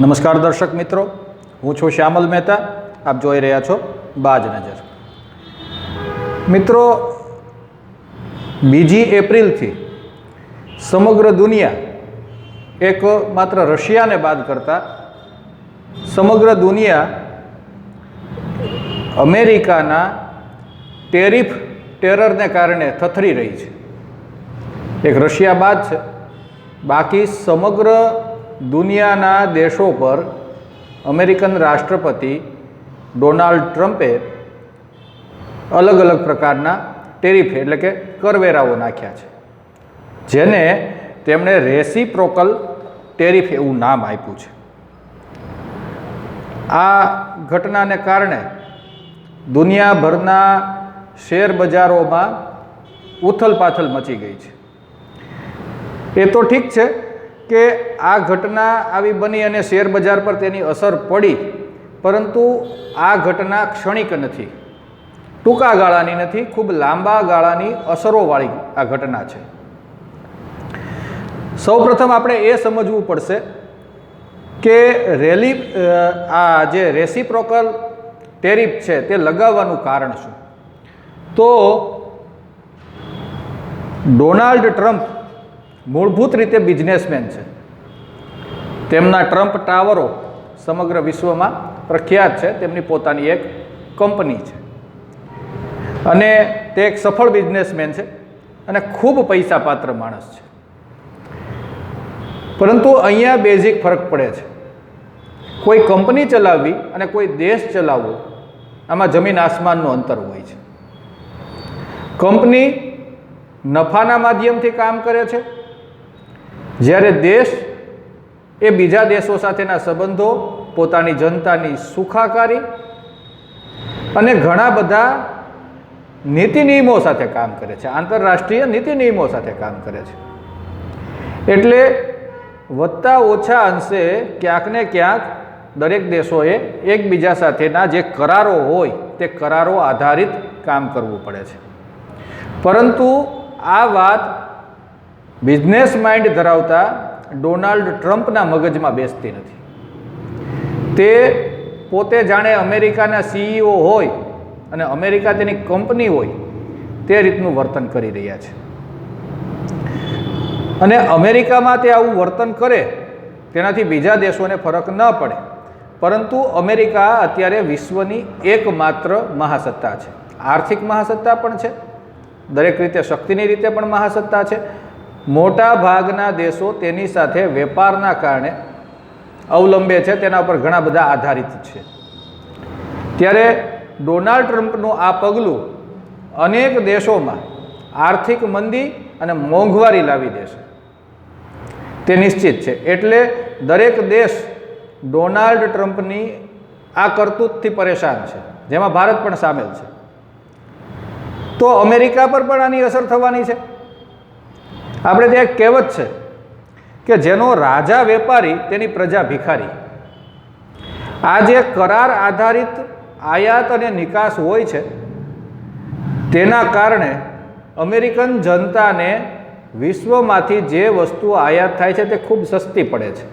નમસ્કાર દર્શક મિત્રો, હું છું શ્યામલ મહેતા, આપ જોઈ રહ્યા છો બાજ નજર. મિત્રો, બીજી એપ્રિલથી સમગ્ર દુનિયા એક માત્ર રશિયાને બાદ કરતાં, સમગ્ર દુનિયા અમેરિકાના ટેરિફ ટેરરને કારણે થથરી રહી છે. એક રશિયા બાદ છે. બાકી સમગ્ર દુનિયાના દેશો પર અમેરિકન રાષ્ટ્રપતિ ડોનાલ્ડ ટ્રમ્પે અલગ અલગ પ્રકારના ટેરિફ એટલે કે કરવેરાઓ નાખ્યા છે. જેને તેમણે રેસીપ્રોકલ ટેરિફ એવું નામ આપ્યું છે. આ ઘટનાને કારણે દુનિયાભરના શેર બજારોમાં ઉથલપાથલ મચી ગઈ છે. એ તો ઠીક છે કે આ ઘટના આવી બની અને શેરબજાર પર તેની અસર પડી, પરંતુ આ ઘટના ક્ષણિક નથી. ટૂંકા ગાળાની નથી, ખૂબ લાંબા ગાળાની અસરોવાળી આ ઘટના છે. સૌપ્રથમ આપણે એ સમજવું પડશે કે રેલી આ જે રેસીપ્રોકલ ટેરિફ છે તે લગાવવાનું કારણ શું? તો ડોનાલ્ડ ટ્રમ્પ મૂળભૂત રીતે બિઝનેસમેન છે. તેમના ટ્રમ્પ ટાવરો સમગ્ર વિશ્વમાં પ્રખ્યાત છે. તેમની પોતાની એક કંપની છે. અને તે એક સફળ બિઝનેસમેન છે અને ખૂબ પૈસા પાત્ર માણસ છે. પરંતુ અહીંયા બેઝિક ફરક પડે છે. કોઈ કંપની ચલાવવી અને કોઈ દેશ ચલાવવો આમાં જમીન આસમાનનું અંતર હોય છે. કંપની નફાના માધ્યમથી કામ કરે છે. જ્યારે દેશ એ બીજા દેશો સાથેના સંબંધો, પોતાની જનતાની સુખાકારી અને ઘણા બધા નીતિ નિયમો સાથે કામ કરે છે. આંતરરાષ્ટ્રીય નીતિ નિયમો સાથે કામ કરે છે. એટલે વધતા ઓછા અંશે ક્યાંક ને ક્યાંક દરેક દેશોએ એકબીજા સાથેના જે કરારો હોય, તે કરારો આધારિત કામ કરવું પડે છે. પરંતુ આ વાત બિઝનેસ માઇન્ડ ધરાવતા ડોનાલ્ડ ટ્રમ્પના મગજમાં બેસતી નથી. તે પોતે જાણે અમેરિકાના સીઈઓ હોય અને અમેરિકા તેની કંપની હોય તે રીતનું વર્તન કરી રહ્યા છે. અને અમેરિકામાં તે આવું વર્તન કરે તેનાથી બીજા દેશોને ફરક ન પડે. પરંતુ અમેરિકા અત્યારે વિશ્વની એકમાત્ર મહાસત્તા છે. આર્થિક મહાસત્તા પણ છે. દરેક રીતે શક્તિની રીતે પણ મહાસત્તા છે. મોટા ભાગના દેશો તેની સાથે વેપારના કારણે અવલંબે છે, તેના પર ઘણા બધા આધારિત છે. ત્યારે ડોનાલ્ડ ટ્રમ્પનું આ પગલું અનેક દેશોમાં આર્થિક મંદી અને મોંઘવારી લાવી દેશે તે નિશ્ચિત છે. એટલે દરેક દેશ ડોનાલ્ડ ટ્રમ્પની આ કરતૂતથી પરેશાન છે. જેમાં ભારત પણ સામેલ છે. તો અમેરિકા પર પણ આની અસર થવાની છે? આપણે ત્યાં એક કહેવત છે કે જેનો રાજા વેપારી તેની પ્રજા ભિખારી. આ જે કરાર આધારિત આયાત અને નિકાસ હોય છે, તેના કારણે અમેરિકન જનતાને વિશ્વમાંથી જે વસ્તુ આયાત થાય છે તે ખૂબ સસ્તી પડે છે.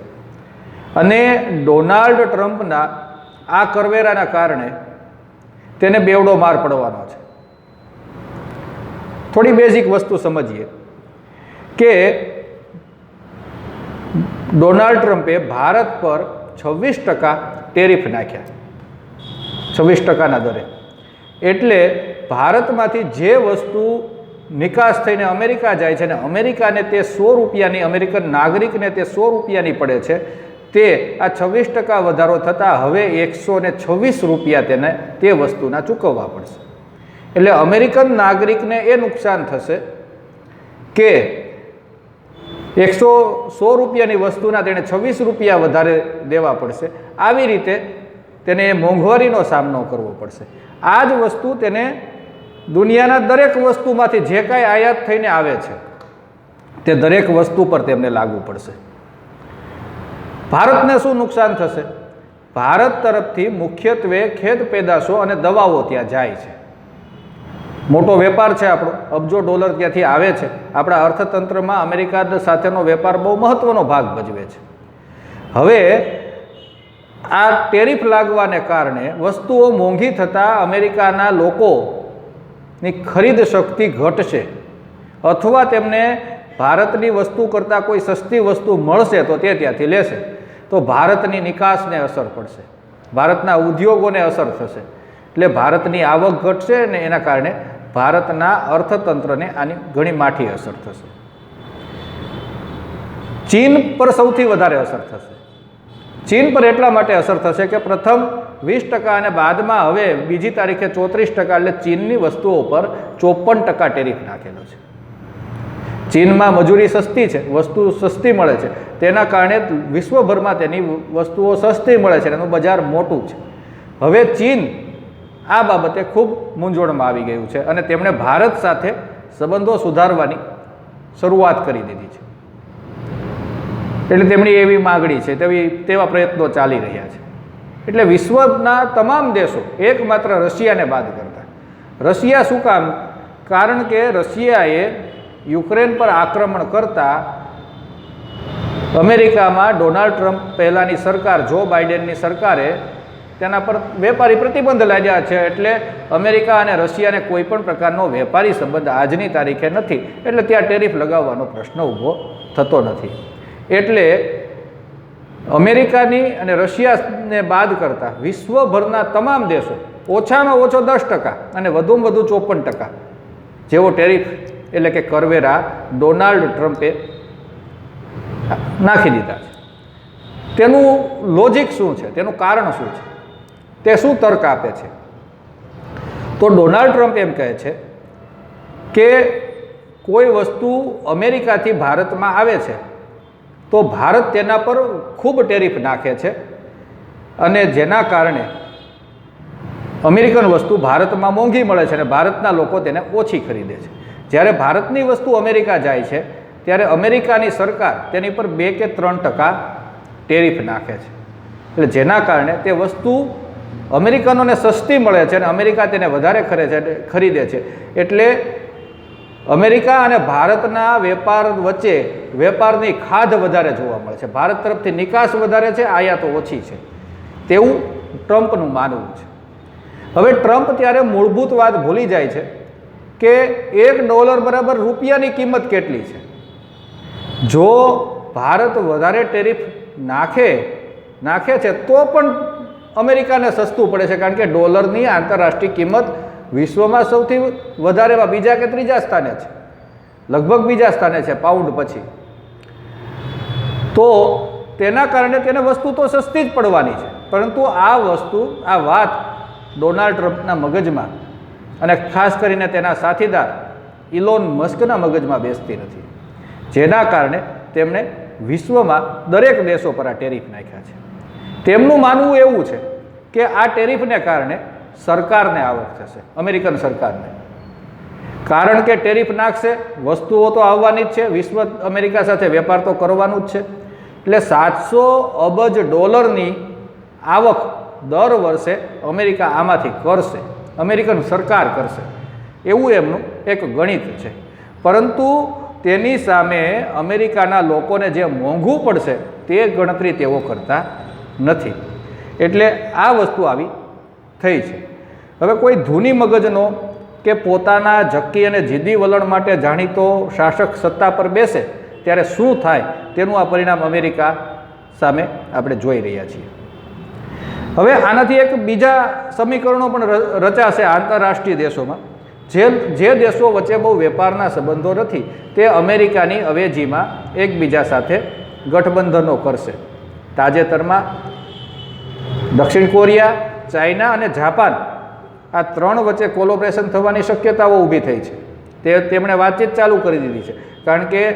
અને ડોનાલ્ડ ટ્રમ્પના આ કરવેરાના કારણે તેને બેવડો માર પડવાનો છે. થોડી બેઝિક વસ્તુ સમજીએ. કે ડોનાલ્ડ ટ્રમ્પે ભારત પર છવ્વીસ ટકા ટેરિફ નાખ્યા. છવ્વીસ ટકાના દરે. એટલે ભારતમાંથી જે વસ્તુ નિકાસ થઈને અમેરિકા જાય છે અને અમેરિકાને તે સો રૂપિયાની, અમેરિકન નાગરિકને તે સો રૂપિયાની પડે છે, તે આ છવ્વીસ ટકા વધારો થતાં હવે એકસો ને છવ્વીસ રૂપિયા તેને તે વસ્તુના ચૂકવવા પડશે. એટલે અમેરિકન નાગરિકને એ નુકસાન થશે કે એકસો સો રૂપિયાની વસ્તુના તેણે છવ્વીસ રૂપિયા વધારે દેવા પડશે. આવી રીતે તેને મોંઘવારીનો સામનો કરવો પડશે. આ જ વસ્તુ તેને દુનિયાના દરેક વસ્તુમાંથી જે કાંઈ આયાત થઈને આવે છે, તે દરેક વસ્તુ પર તેમને લાગુ પડશે. ભારતને શું નુકસાન થશે? ભારત તરફથી મુખ્યત્વે ખેત પેદાશો અને દવાઓ ત્યાં જાય છે. મોટો વેપાર છે આપણો. અબજો ડોલર ત્યાંથી આવે છે. આપણા અર્થતંત્રમાં અમેરિકા સાથેનો વેપાર બહુ મહત્ત્વનો ભાગ ભજવે છે. હવે આ ટેરિફ લાગવાને કારણે વસ્તુઓ મોંઘી થતાં અમેરિકાના લોકોની ખરીદ શક્તિ ઘટશે. અથવા તેમને ભારતની વસ્તુ કરતાં કોઈ સસ્તી વસ્તુ મળશે તો તે ત્યાંથી લેશે. તો ભારતની નિકાસને અસર પડશે. ભારતના ઉદ્યોગોને અસર થશે. એટલે ભારતની આવક ઘટશે ને એના કારણે ભારતના અર્થતંત્રને આની ઘણી માઠી અસર થશે. ચીન પર સૌથી વધારે અસર થશે. ચીન પર એટલા માટે અસર થશે કે પ્રથમ વીસ ટકા અને બાદમાં હવે બીજી તારીખે ચોત્રીસ ટકા એટલે ચીનની વસ્તુઓ પર ચોપન ટકા ટેરિફ નાખેલો છે. ચીનમાં મજૂરી સસ્તી છે, વસ્તુ સસ્તી મળે છે. તેના કારણે વિશ્વભરમાં તેની વસ્તુઓ સસ્તી મળે છે એનું બજાર મોટું છે. હવે ચીન આ બાબતે ખૂબ મૂંઝવણમાં આવી ગયું છે અને તેમણે ભારત સાથે સંબંધો સુધારવાની શરૂઆત કરી દીધી છે. એટલે તેમની એવી માગણી છે, તેવી, તેવા પ્રયત્નો ચાલી રહ્યા છે. એટલે વિશ્વના તમામ દેશો એકમાત્ર રશિયાને બાદ કરતા. રશિયા શું કામ? કારણ કે રશિયાએ યુક્રેન પર આક્રમણ કરતા અમેરિકામાં ડોનાલ્ડ ટ્રમ્પ પહેલાંની સરકાર, જો બાઇડેનની સરકારે તેના પર વેપારી પ્રતિબંધ લાગ્યા છે એટલે અમેરિકા અને રશિયાને કોઈ પણ પ્રકારનો વેપારી સંબંધ આજની તારીખે નથી. એટલે ત્યાં ટેરિફ લગાવવાનો પ્રશ્ન ઊભો થતો નથી. એટલે અમેરિકાની અને રશિયાને બાદ કરતા વિશ્વભરના તમામ દેશો ઓછામાં ઓછો દસ ટકા અને વધુમાં વધુ ચોપન ટકા જેવો ટેરિફ એટલે કે કરવેરા ડોનાલ્ડ ટ્રમ્પે નાખી દીધા છે. તેનું લોજિક શું છે? તેનું કારણ શું છે? તે શું તર્ક આપે છે? તો ડોનાલ્ડ ટ્રમ્પ એમ કહે છે કે કોઈ વસ્તુ અમેરિકાથી ભારતમાં આવે છે, તો ભારત તેના પર ખૂબ ટેરિફ નાખે છે અને જેના કારણે અમેરિકન વસ્તુ ભારતમાં મોંઘી મળે છે અને ભારતના લોકો તેને ઓછી ખરીદે છે. જ્યારે ભારતની વસ્તુ અમેરિકા જાય છે, ત્યારે અમેરિકાની સરકાર તેની પર બે કે ત્રણ ટકા ટેરિફ નાખે છે. એટલે જેના કારણે તે વસ્તુ અમેરિકનોને સસ્તી મળે છે અને અમેરિકા તેને વધારે ખરે છે, ખરીદે છે. એટલે અમેરિકા અને ભારતના વેપાર વચ્ચે વેપારની ખાધ વધારે જોવા મળે છે. ભારત તરફથી નિકાસ વધારે છે, આયાતો ઓછી છે. તેવું ટ્રમ્પનું માનવું છે. હવે ટ્રમ્પ ત્યારે મૂળભૂત વાત ભૂલી જાય છે કે એક ડોલર બરાબર રૂપિયાની કિંમત કેટલી છે? જો ભારત વધારે ટેરિફ નાખે નાખે છે, તો પણ અમેરિકાને સસ્તું પડે છે કારણ કે ડોલરની આંતરરાષ્ટ્રીય કિંમત વિશ્વમાં સૌથી વધારેમાં બીજા કે ત્રીજા સ્થાને છે. લગભગ બીજા સ્થાને છે, પાઉન્ડ પછી. તો તેના કારણે તેને વસ્તુ તો સસ્તી જ પડવાની છે. પરંતુ આ વસ્તુ, આ વાત ડોનાલ્ડ ટ્રમ્પના મગજમાં અને ખાસ કરીને તેના સાથીદાર ઇલોન મસ્કના મગજમાં બેસતી નથી. જેના કારણે તેમણે વિશ્વમાં દરેક દેશો પર આ ટેરિફ નાખ્યા છે. તેમનું માનવું એવું છે કે આ ટેરિફને કારણે સરકારને આવક થશે, અમેરિકન સરકારને. કારણ કે ટેરિફ નાખશે, વસ્તુઓ તો આવવાની જ છે, વિશ્વ અમેરિકા સાથે વેપાર તો કરવાનું જ છે. એટલે સાતસો અબજ ડોલરની આવક દર વર્ષે અમેરિકા આમાંથી કરશે, અમેરિકન સરકાર કરશે. એવું એમનું એક ગણિત છે. પરંતુ તેની સામે અમેરિકાના લોકોને જે મોંઘું પડશે, તે ગણતરી તેઓ કરતા નથી. એટલે આ વસ્તુ આવી થઈ છે. હવે કોઈ ધૂની મગજનો કે પોતાના જક્કી અને જીદી વલણ માટે જાણીતો શાસક સત્તા પર બેસે, ત્યારે શું થાય તેનું આ પરિણામ અમેરિકા સામે આપણે જોઈ રહ્યા છીએ. હવે આનાથી એક બીજા સમીકરણો પણ રચાશે આંતરરાષ્ટ્રીય દેશોમાં. જે જે દેશો વચ્ચે બહુ વેપારના સંબંધો નથી, તે અમેરિકાની અવેજીમાં એકબીજા સાથે ગઠબંધનો કરશે. તાજેતરમાં દક્ષિણ કોરિયા, ચાઇના અને જાપાન આ ત્રણ વચ્ચે કોલોબરેશન થવાની શક્યતાઓ ઊભી થઈ છે. તે તેમણે વાતચીત ચાલુ કરી દીધી છે. કારણ કે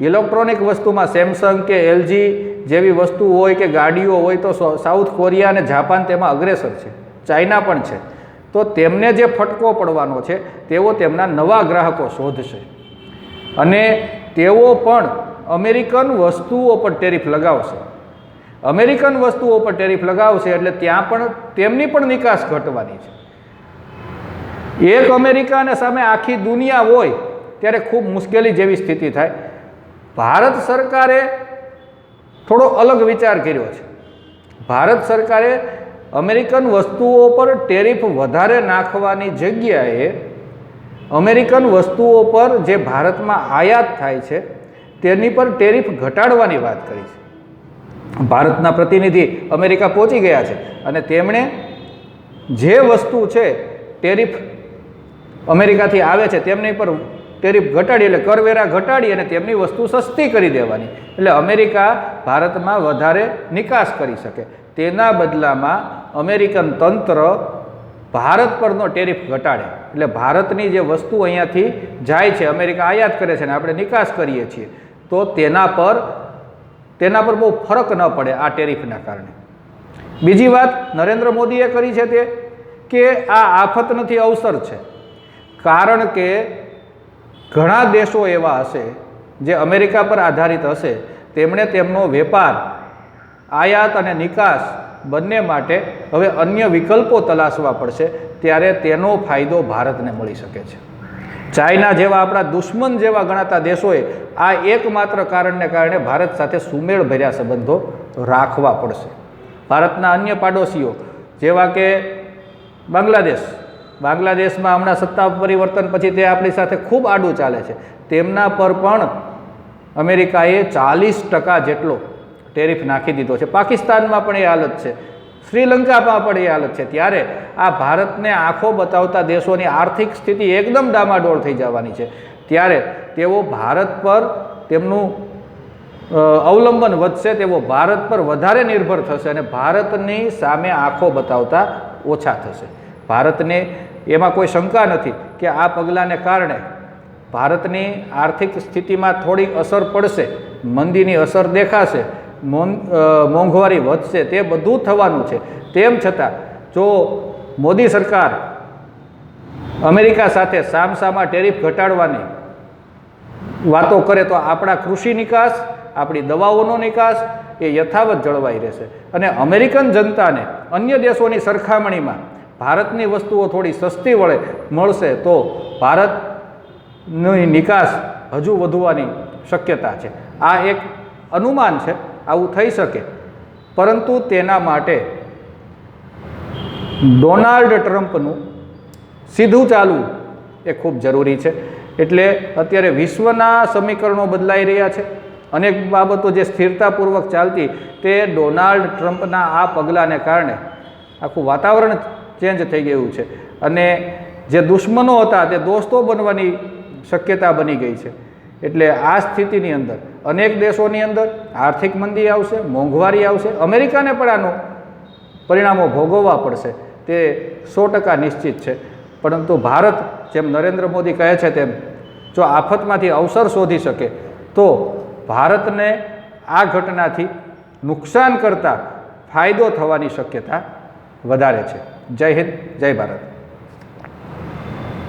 ઇલેક્ટ્રોનિક વસ્તુમાં સેમસંગ કે એલજી જેવી વસ્તુ હોય કે ગાડીઓ હોય તો સાઉથ કોરિયા અને જાપાન તેમાં અગ્રેસર છે. ચાઇના પણ છે. તો તેમને જે ફટકો પડવાનો છે, તેઓ તેમના નવા ગ્રાહકો શોધશે. અને તેઓ પણ અમેરિકન વસ્તુઓ પર ટેરિફ લગાવશે. અમેરિકન વસ્તુઓ પર ટેરિફ લગાવશે એટલે ત્યાં પણ તેમની પણ નિકાસ ઘટવાની છે. એક અમેરિકાને સામે આખી દુનિયા હોય ત્યારે ખૂબ મુશ્કેલી જેવી સ્થિતિ થાય. ભારત સરકારે થોડો અલગ વિચાર કર્યો છે. ભારત સરકારે અમેરિકન વસ્તુઓ પર ટેરિફ વધારે નાખવાની જગ્યાએ અમેરિકન વસ્તુઓ પર જે ભારતમાં આયાત થાય છે, તેની પર ટેરિફ ઘટાડવાની વાત કરી છે. ભારતના પ્રતિનિધિ અમેરિકા પહોંચી ગયા છે અને તેમણે જે વસ્તુ છે, ટેરિફ અમેરિકાથી આવે છે, તેમની પર ટેરિફ ઘટાડી એટલે કરવેરા ઘટાડી અને તેમની વસ્તુ સસ્તી કરી દેવાની. એટલે અમેરિકા ભારતમાં વધારે નિકાસ કરી શકે. તેના બદલામાં અમેરિકન તંત્ર ભારત પરનો ટેરિફ ઘટાડે. એટલે ભારતની જે વસ્તુ અહીંયાથી જાય છે, અમેરિકા આયાત કરે છે ને આપણે નિકાસ કરીએ છીએ, તો તેના પર તેના પર બહુ ફરક ન પડે આ ટેરિફના કારણે. બીજી વાત નરેન્દ્ર મોદીએ કરી છે તે, કે આ આફત નથી, અવસર છે. કારણ કે ઘણા દેશો એવા હશે જે અમેરિકા પર આધારિત હશે, તેમણે તેમનો વેપાર, આયાત અને નિકાસ બંને માટે હવે અન્ય વિકલ્પો તલાશવા પડશે, ત્યારે તેનો ફાયદો ભારતને મળી શકે છે. ચાઇના જેવા આપણા દુશ્મન જેવા ગણાતા દેશોએ આ એકમાત્ર કારણને કારણે ભારત સાથે સુમેળ ભર્યા સંબંધો રાખવા પડશે. ભારતના અન્ય પાડોશીઓ, જેવા કે બાંગ્લાદેશ, બાંગ્લાદેશમાં હમણાં સત્તા પરિવર્તન પછી તે આપણી સાથે ખૂબ આડું ચાલે છે. તેમના પર પણ અમેરિકાએ ચાલીસ ટકા જેટલો ટેરિફ નાખી દીધો છે. પાકિસ્તાનમાં પણ એ હાલત છે. શ્રીલંકામાં પણ એ હાલત છે. ત્યારે આ ભારતને આંખો બતાવતા દેશોની આર્થિક સ્થિતિ એકદમ ડામાડોળ થઈ જવાની છે. ત્યારે તેઓ ભારત પર તેમનું અવલંબન વધશે, તેઓ ભારત પર વધારે નિર્ભર થશે અને ભારતની સામે આંખો બતાવતા ઓછા થશે. ભારતને એમાં કોઈ શંકા નથી કે આ પગલાંને કારણે ભારતની આર્થિક સ્થિતિમાં થોડીક અસર પડશે, મંદીની અસર દેખાશે મોંઘવારી વધશે તે બધું થવાનું છે. તેમ છતાં, જો મોદી સરકાર અમેરિકા સાથે સામસામા ટેરિફ ઘટાડવાની વાતો કરે તો આપણા કૃષિ નિકાસ, આપણી દવાઓનો નિકાસ એ યથાવત જળવાઈ રહેશે. અને અમેરિકન જનતાને અન્ય દેશોની સરખામણીમાં ભારતની વસ્તુઓ થોડી સસ્તી વળે, મળશે તો ભારતની નિકાસ હજુ વધવાની શક્યતા છે. આ એક અનુમાન છે. આવું થઈ શકે. પરંતુ તેના માટે ડોનાલ્ડ ટ્રમ્પનું સીધું ચાલવું એ ખૂબ જરૂરી છે. એટલે અત્યારે વિશ્વના સમીકરણો બદલાઈ રહ્યા છે. અનેક બાબતો જે સ્થિરતાપૂર્વક ચાલતી તે ડોનાલ્ડ ટ્રમ્પના આ પગલાંને કારણે આખું વાતાવરણ ચેન્જ થઈ ગયું છે. અને જે દુશ્મનો હતા તે દોસ્તો બનવાની શક્યતા બની ગઈ છે. એટલે આ સ્થિતિની અંદર અનેક દેશોની અંદર આર્થિક મંદી આવશે, મોંઘવારી આવશે, અમેરિકાને પણ આનું પરિણામો ભોગવવા પડશે. તે સો ટકા નિશ્ચિત છે. પરંતુ ભારત જેમ નરેન્દ્ર મોદી કહે છે તેમ, જો આફતમાંથી અવસર શોધી શકે, તો ભારતને આ ઘટનાથી નુકસાન કરતાં ફાયદો થવાની શક્યતા વધારે છે. જય હિન્દ, જય ભારત.